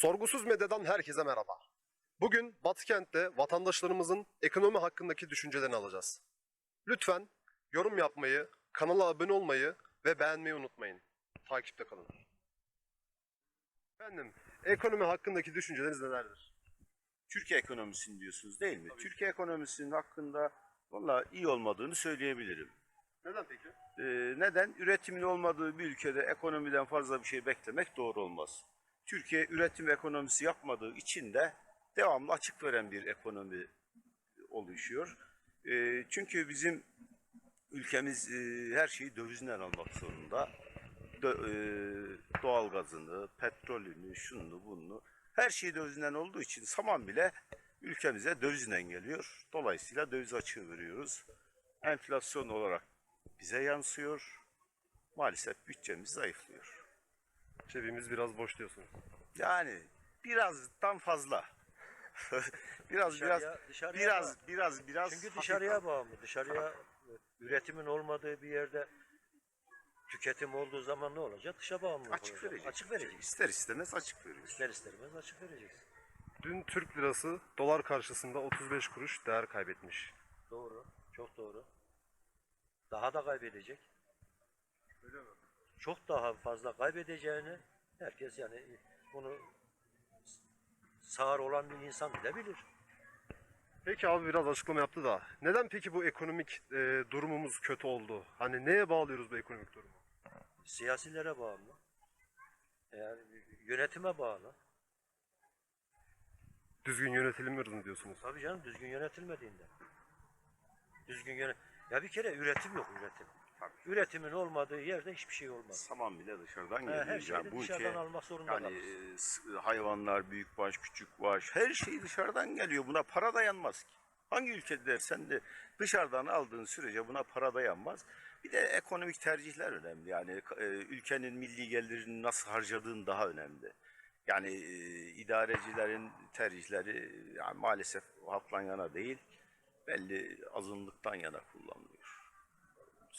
Sorgusuz Medya'dan herkese merhaba. Bugün Batı Kent'te vatandaşlarımızın ekonomi hakkındaki düşüncelerini alacağız. Lütfen yorum yapmayı, kanala abone olmayı ve beğenmeyi unutmayın. Takipte kalın. Efendim, ekonomi hakkındaki düşünceleriniz nelerdir? Türkiye ekonomisini diyorsunuz değil mi? Türkiye ekonomisinin hakkında valla iyi olmadığını söyleyebilirim. Neden peki? Ee, neden? Üretimin olmadığı bir ülkede ekonomiden fazla bir şey beklemek doğru olmaz. Türkiye üretim ekonomisi yapmadığı için de devamlı açık veren bir ekonomi oluşuyor. Ee, çünkü bizim ülkemiz e, her şeyi dövizinden almak zorunda. Dö- e, doğalgazını, petrolünü, şunu bunu her şey dövizinden olduğu için saman bile ülkemize dövizden geliyor. Dolayısıyla döviz açığı veriyoruz. Enflasyon olarak bize yansıyor. Maalesef bütçemiz zayıflıyor. Cebimiz biraz boş diyorsunuz. Yani birazdan fazla. biraz Dışarıya- biraz dışarıya biraz bağlı. biraz biraz Çünkü hafif- dışarıya bağımlı. Dışarıya üretimin olmadığı bir yerde tüketim olduğu zaman ne olacak? Dışa bağımlı açık olacak. verecek. Açık verecek. İster istemez açık veriyoruz. İster istemez açık vereceksin. Dün Türk lirası dolar karşısında 35 kuruş değer kaybetmiş. Doğru. Çok doğru. Daha da kaybedecek. Çok daha fazla kaybedeceğini herkes yani bunu sağır olan bir insan bile bilir. Peki abi biraz açıklama yaptı da. Neden peki bu ekonomik e, durumumuz kötü oldu? Hani neye bağlıyoruz bu ekonomik durumu? Siyasilere bağlı. Yani yönetime bağlı. Düzgün yönetilmiyoruz mu diyorsunuz? Tabii canım düzgün yönetilmediğinde. Düzgün yönet... Ya bir kere üretim yok üretim. Üretimin olmadığı yerde hiçbir şey olmaz. Saman bile dışarıdan geliyor. her şeyi Yani dışarıdan ülke almak zorunda yani kalırız. e, hayvanlar büyük baş küçük baş her şey dışarıdan geliyor. Buna para dayanmaz ki. Hangi ülkede dersen de dışarıdan aldığın sürece buna para dayanmaz. Bir de ekonomik tercihler önemli. Yani e, ülkenin milli gelirini nasıl harcadığın daha önemli. Yani e, idarecilerin tercihleri yani maalesef halktan yana değil, belli azınlıktan yana kullanılıyor.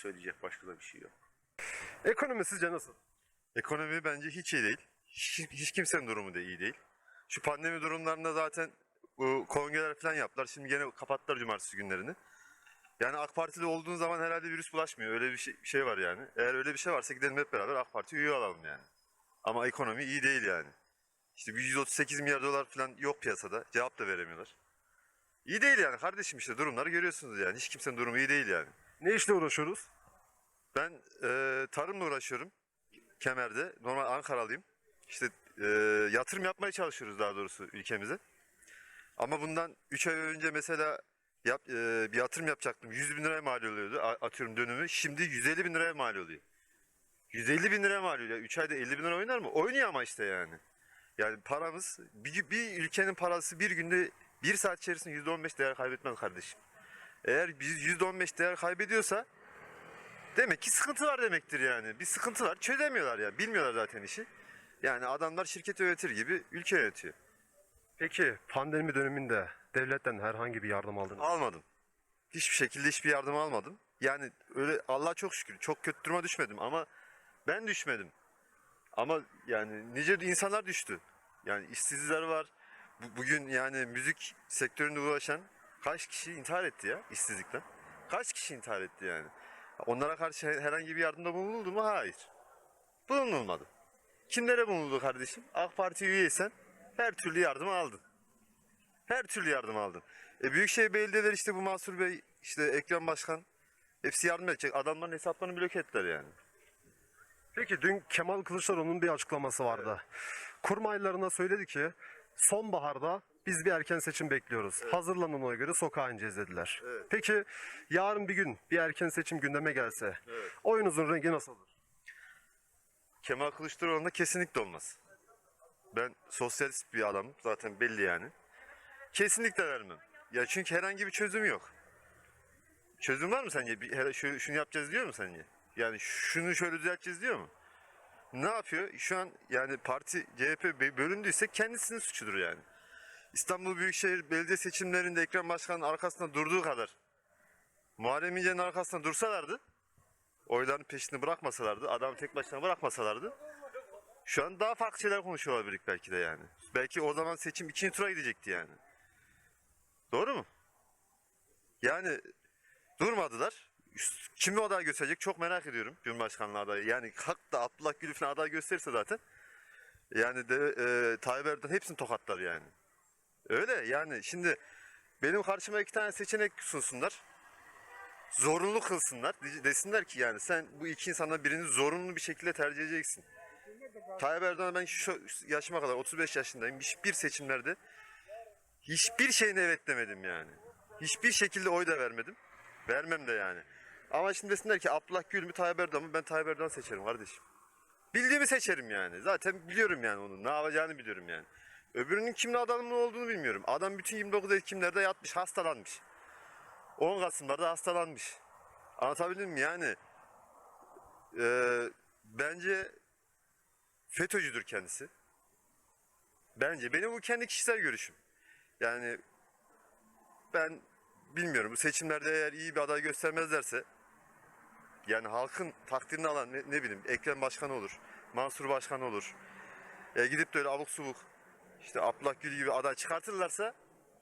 Söyleyecek başka da bir şey yok. Ekonomi sizce nasıl? Ekonomi bence hiç iyi değil. Hiç, hiç kimsenin durumu da iyi değil. Şu pandemi durumlarında zaten bu kongreler falan yaptılar. Şimdi gene kapattılar cumartesi günlerini. Yani AK Partili olduğun zaman herhalde virüs bulaşmıyor. Öyle bir şey, bir şey var yani. Eğer öyle bir şey varsa gidelim hep beraber AK Parti üye alalım yani. Ama ekonomi iyi değil yani. İşte bir 138 milyar dolar falan yok piyasada. Cevap da veremiyorlar. İyi değil yani kardeşim işte durumları görüyorsunuz yani. Hiç kimsenin durumu iyi değil yani. Ne işle uğraşıyoruz? Ben e, tarımla uğraşıyorum. Kemer'de. Normal Ankaralıyım. İşte e, yatırım yapmaya çalışıyoruz daha doğrusu ülkemize. Ama bundan 3 ay önce mesela yap, e, bir yatırım yapacaktım. 100 bin liraya mal oluyordu atıyorum dönümü. Şimdi 150 bin liraya mal oluyor. 150 bin liraya mal oluyor. 3 ayda 50 bin lira oynar mı? Oynuyor ama işte yani. Yani paramız, bir, bir ülkenin parası bir günde bir saat içerisinde %15 değer kaybetmez kardeşim. Eğer biz %15 değer kaybediyorsa Demek ki sıkıntı var demektir yani. Bir sıkıntı var. Çözemiyorlar ya. Bilmiyorlar zaten işi. Yani adamlar şirket yönetir gibi ülke yönetiyor. Peki pandemi döneminde devletten herhangi bir yardım aldınız mı? Almadım. Hiçbir şekilde hiçbir yardım almadım. Yani öyle Allah çok şükür çok kötü duruma düşmedim ama ben düşmedim. Ama yani nice insanlar düştü. Yani işsizler var. Bu- bugün yani müzik sektöründe uğraşan kaç kişi intihar etti ya işsizlikten? Kaç kişi intihar etti yani? Onlara karşı herhangi bir yardımda bulunuldu mu? Hayır. Bulunulmadı. Kimlere bulunuldu kardeşim? AK Parti üyeysen her türlü yardımı aldın. Her türlü yardım aldın. E Büyükşehir Belediyeleri işte bu Mansur Bey, işte Ekrem Başkan hepsi yardım edecek. Adamların hesaplarını blok ettiler yani. Peki dün Kemal Kılıçdaroğlu'nun bir açıklaması vardı. Kurmaylarına söyledi ki sonbaharda biz bir erken seçim bekliyoruz. Hazırlanın ona göre sokağa ineceğiz dediler. Peki yarın bir gün bir erken seçim gündeme gelse oyunuzun rengi nasıl olur? Kemal Kılıçdaroğlu'nda kesinlikle olmaz. Ben sosyalist bir adamım zaten belli yani. Kesinlikle vermem. Ya çünkü herhangi bir çözüm yok. Çözüm var mı sence? Bir, her- şunu, yapacağız diyor mu sence? Yani şunu şöyle düzelteceğiz diyor mu? Ne yapıyor? Şu an yani parti CHP bö- bölündüyse kendisinin suçudur yani. İstanbul Büyükşehir Belediye seçimlerinde Ekrem Başkan'ın arkasında durduğu kadar Muharrem İnce'nin arkasında dursalardı oyların peşini bırakmasalardı, adam tek başına bırakmasalardı Şu an daha farklı şeyler konuşuyor olabilirdik belki de yani. Belki o zaman seçim ikinci tura gidecekti yani. Doğru mu? Yani durmadılar. Kimi aday gösterecek çok merak ediyorum Cumhurbaşkanlığı adayı. Yani da Abdullah Gül falan aday gösterirse zaten yani de e, Tayyip Erdoğan hepsini tokatlar yani. Öyle yani şimdi benim karşıma iki tane seçenek sunsunlar. Zorunlu kılsınlar. De- Desinler ki yani sen bu iki insandan birini zorunlu bir şekilde tercih edeceksin. Tayyip Erdoğan'a ben şu yaşıma kadar 35 yaşındayım. Hiçbir seçimlerde hiçbir şeyine evet demedim yani. Hiçbir şekilde oy da vermedim. Vermem de yani. Ama şimdi desinler ki Abdullah Gül mü Tayyip Erdoğan mı ben Tayyip Erdoğan seçerim kardeşim. Bildiğimi seçerim yani. Zaten biliyorum yani onun ne yapacağını biliyorum yani. Öbürünün kimle adamın olduğunu bilmiyorum. Adam bütün 29 Ekimlerde yatmış, hastalanmış. 10 Kasım'larda hastalanmış. Anlatabildim mi? Yani eee, bence FETÖ'cüdür kendisi. Bence. Benim bu kendi kişisel görüşüm. Yani ben bilmiyorum. Bu seçimlerde eğer iyi bir aday göstermezlerse yani halkın takdirini alan ne, ne bileyim Ekrem Başkan olur, Mansur Başkan olur. Ya gidip de öyle abuk subuk işte Abdullah Gül gibi aday çıkartırlarsa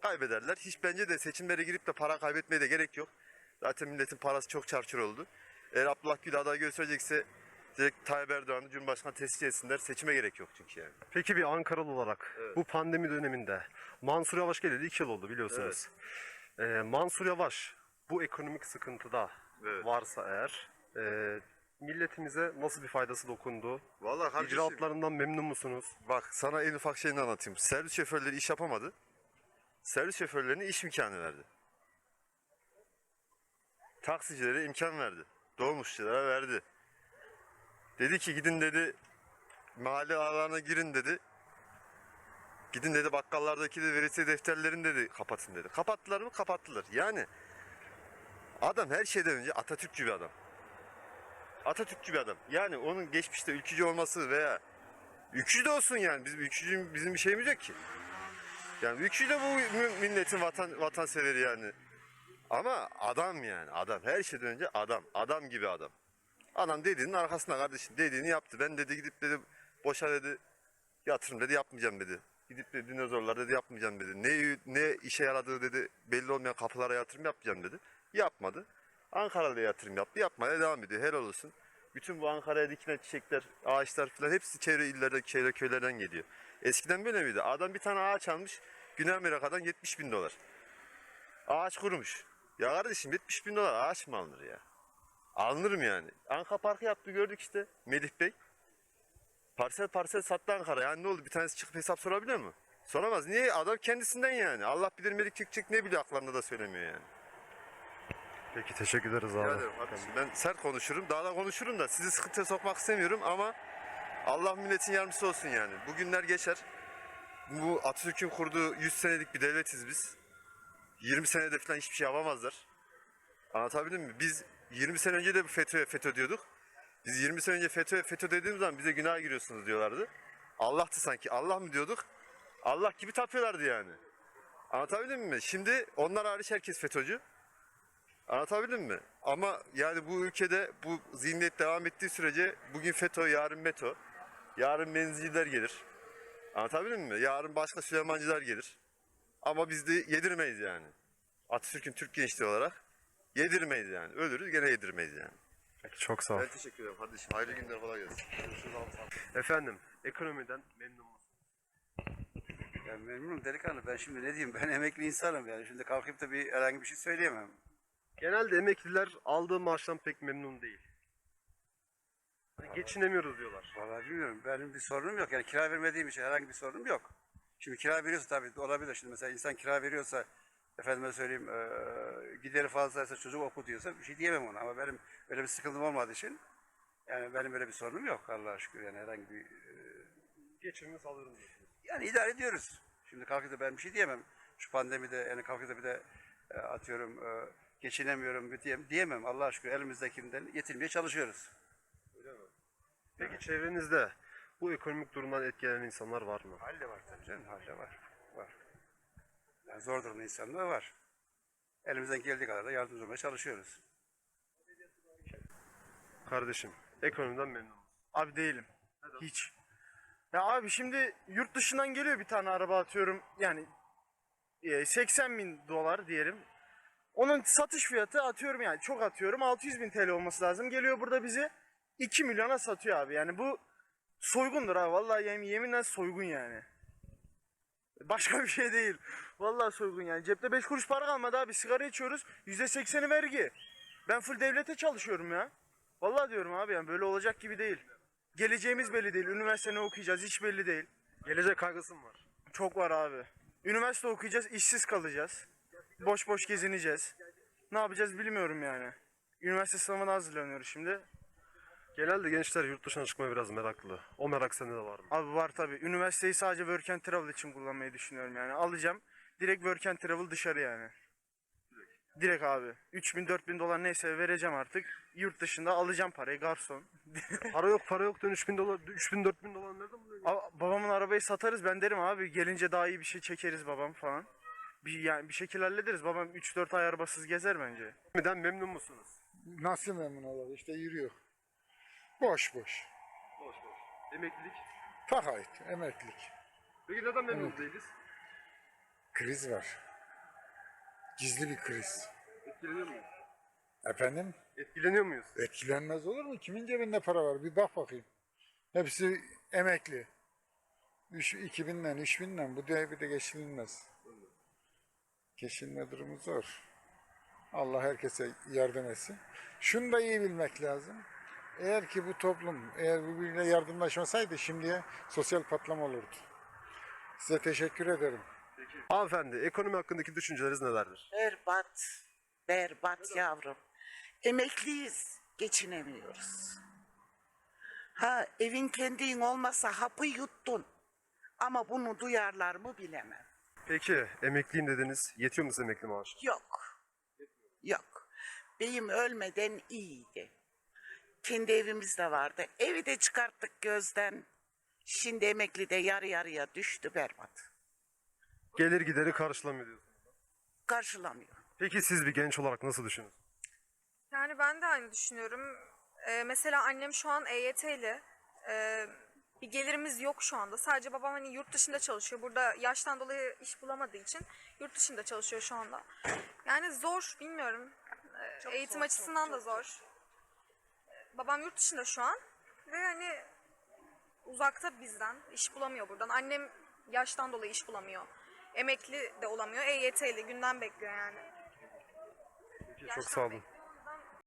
kaybederler. Hiç bence de seçimlere girip de para kaybetmeye de gerek yok. Zaten milletin parası çok çarçur oldu. Eğer Abdullah Gül aday gösterecekse direkt Tayyip Erdoğan'ı Cumhurbaşkanı tescil etsinler. Seçime gerek yok çünkü yani. Peki bir Ankaralı olarak bu pandemi döneminde Mansur Yavaş geleli 2 yıl oldu biliyorsunuz. Ee, Mansur Yavaş bu ekonomik sıkıntıda Evet. varsa eğer e, milletimize nasıl bir faydası dokundu? Vallahi kardeşim, İcraatlarından memnun musunuz? bak sana en ufak şeyini anlatayım. Servis şoförleri iş yapamadı. Servis şoförlerine iş imkanı verdi. Taksicilere imkan verdi. Dolmuşçulara verdi. Dedi ki gidin dedi mahalle aralarına girin dedi. Gidin dedi bakkallardaki de veresiye defterlerini dedi kapatın dedi. Kapattılar mı? Kapattılar. Yani adam her şeyden önce Atatürkçü bir adam. Atatürkçü bir adam. Yani onun geçmişte ülkücü olması veya ülkücü de olsun yani. Bizim ülkücü bizim bir şeyimiz yok ki. Yani ülkücü de bu milletin vatan vatanseveri yani. Ama adam yani adam. Her şeyden önce adam. Adam gibi adam. Adam dediğinin arkasında kardeşim dediğini yaptı. Ben dedi gidip dedi boşa dedi yatırım dedi yapmayacağım dedi. Gidip de dinozorlar dedi yapmayacağım dedi. Ne ne işe yaradığı dedi belli olmayan kapılara yatırım yapmayacağım dedi. Yapmadı. Ankara'da yatırım yaptı. Yapmaya devam ediyor. Helal olsun. Bütün bu Ankara'ya dikilen çiçekler, ağaçlar falan hepsi çevre illerde, çevre köylerden geliyor. Eskiden böyle miydi? Adam bir tane ağaç almış. Güney Amerika'dan 70 bin dolar. Ağaç kurumuş. Ya kardeşim 70 bin dolar ağaç mı alınır ya? Alınır mı yani? Anka Parkı yaptı gördük işte Melih Bey. Parsel parsel sattı Ankara. Yani ne oldu? Bir tanesi çıkıp hesap sorabiliyor mu? Soramaz. Niye? Adam kendisinden yani. Allah bilir melik çıkacak ne biliyor aklarında da söylemiyor yani. Peki teşekkür ederiz abi. ederim. Ben sert konuşurum. Daha da konuşurum da sizi sıkıntıya sokmak istemiyorum ama Allah milletin yardımcısı olsun yani. Bu günler geçer. Bu Atatürk'ün kurduğu 100 senelik bir devletiz biz. 20 senede falan hiçbir şey yapamazlar. Anlatabildim mi? Biz 20 sene önce de FETÖ'ye FETÖ diyorduk. Biz 20 sene önce FETÖ'ye FETÖ dediğimiz zaman bize günah giriyorsunuz diyorlardı. Allah'tı sanki. Allah mı diyorduk? Allah gibi tapıyorlardı yani. Anlatabildim mi? Şimdi onlar hariç herkes FETÖ'cü. Anlatabildim mi? Ama yani bu ülkede bu zihniyet devam ettiği sürece bugün FETÖ, yarın METO, yarın menziller gelir. Anlatabildim mi? Yarın başka Süleymancılar gelir. Ama biz de yedirmeyiz yani. Atatürk'ün Türk gençliği olarak yedirmeyiz yani. Ölürüz gene yedirmeyiz yani. Peki, çok sağ ol. Ben teşekkür ederim kardeşim. Hayırlı günler kolay gelsin. Efendim ekonomiden memnun musunuz? Ben memnunum delikanlı. Ben şimdi ne diyeyim? Ben emekli insanım yani. Şimdi kalkıp da bir herhangi bir şey söyleyemem. Genelde emekliler aldığı maaştan pek memnun değil. Hani geçinemiyoruz diyorlar. Vallahi bilmiyorum. Benim bir sorunum yok. Yani kira vermediğim için herhangi bir sorunum yok. Şimdi kira veriyorsa tabii olabilir. Şimdi mesela insan kira veriyorsa efendime söyleyeyim eee gideri fazlaysa çocuk okutuyorsa bir şey diyemem ona. Ama benim öyle bir sıkıntım olmadığı için yani benim öyle bir sorunum yok Allah'a şükür. Yani herhangi bir eee, Geçimimi sağlıyorum diyorsunuz. yani idare ediyoruz. Şimdi kalkıp da ben bir şey diyemem. Şu pandemide yani kalkıp da bir de e, atıyorum e, geçinemiyorum diyemem. Allah'a şükür elimizdekinden yetinmeye çalışıyoruz. Peki çevrenizde bu ekonomik durumdan etkilenen insanlar var mı? Halle var tabii canım, halle var. Var. Yani zor durumda insanlar var. Elimizden geldiği kadar da yardımcı olmaya çalışıyoruz. Kardeşim ekonomiden memnun musun? Abi değilim. Hiç. Ya abi şimdi yurt dışından geliyor bir tane araba atıyorum yani e, 80 bin dolar diyelim. Onun satış fiyatı atıyorum yani çok atıyorum 600 bin TL olması lazım. Geliyor burada bizi 2 milyona satıyor abi. Yani bu soygundur abi. Vallahi yemin, yeminle soygun yani. Başka bir şey değil. Vallahi soygun yani. Cepte 5 kuruş para kalmadı abi. Sigara içiyoruz. %80'i vergi. Ben full devlete çalışıyorum ya. Vallahi diyorum abi yani böyle olacak gibi değil. Geleceğimiz belli değil. Üniversite ne okuyacağız hiç belli değil. Gelecek kaygısı mı var? Çok var abi. Üniversite okuyacağız, işsiz kalacağız. Boş boş gezineceğiz. Ne yapacağız bilmiyorum yani. Üniversite sınavına hazırlanıyoruz şimdi. Genelde gençler yurt dışına çıkmaya biraz meraklı. O merak sende de var mı? Abi var tabi. Üniversiteyi sadece work and travel için kullanmayı düşünüyorum yani. Alacağım. Direkt work and travel dışarı yani. Direkt abi. 3000 4000 dolar neyse vereceğim artık. Yurt dışında alacağım parayı garson. Para yok para yok. Dön 3000 dolar, 3000 4000 dolar nereden buluyorsun? Abi, babamın arabayı satarız ben derim abi. Gelince daha iyi bir şey çekeriz babam falan. Bir, yani bir şekil hallederiz. Babam 3-4 ay arabasız gezer bence. Ekonomiden memnun musunuz? Nasıl memnun olur? İşte yürüyor. Boş boş. Boş boş. Emeklilik. Takayt, emeklilik. Peki neden memnun değiliz? Kriz var. Gizli bir kriz. Etkileniyor muyuz? Efendim? Etkileniyor muyuz? Etkilenmez olur mu? Kimin cebinde para var? Bir bak bakayım. Hepsi emekli. 3, 2000'den, 3000'den bu devirde geçinilmez. Geçinme durumu zor. Allah herkese yardım etsin. Şunu da iyi bilmek lazım. Eğer ki bu toplum eğer birbirine yardımlaşmasaydı şimdiye sosyal patlama olurdu. Size teşekkür ederim. Hanımefendi ekonomi hakkındaki düşünceleriniz nelerdir? Berbat, berbat yavrum. Emekliyiz, geçinemiyoruz. Ha evin kendin olmasa hapı yuttun. Ama bunu duyarlar mı bilemem. Peki emekliyim dediniz. Yetiyor mu size emekli maaşı? Yok, yok. Beyim ölmeden iyiydi. Kendi evimiz de vardı. Evi de çıkarttık gözden. Şimdi emekli de yarı yarıya düştü berbat. Gelir gideri karşılamıyor diyorsunuz. Karşılamıyor. Peki siz bir genç olarak nasıl düşünüyorsunuz? Yani ben de aynı düşünüyorum. Ee, mesela annem şu an EYT'li. Ee, bir gelirimiz yok şu anda. Sadece babam hani yurt dışında çalışıyor. Burada yaştan dolayı iş bulamadığı için yurt dışında çalışıyor şu anda. Yani zor, bilmiyorum. Ee, eğitim açısından da zor. Ee, Babam yurt dışında şu an ve hani uzakta bizden iş bulamıyor buradan. Annem yaştan dolayı iş bulamıyor. Emekli de olamıyor. EYT'li günden bekliyor yani. Peki, çok sağ olun.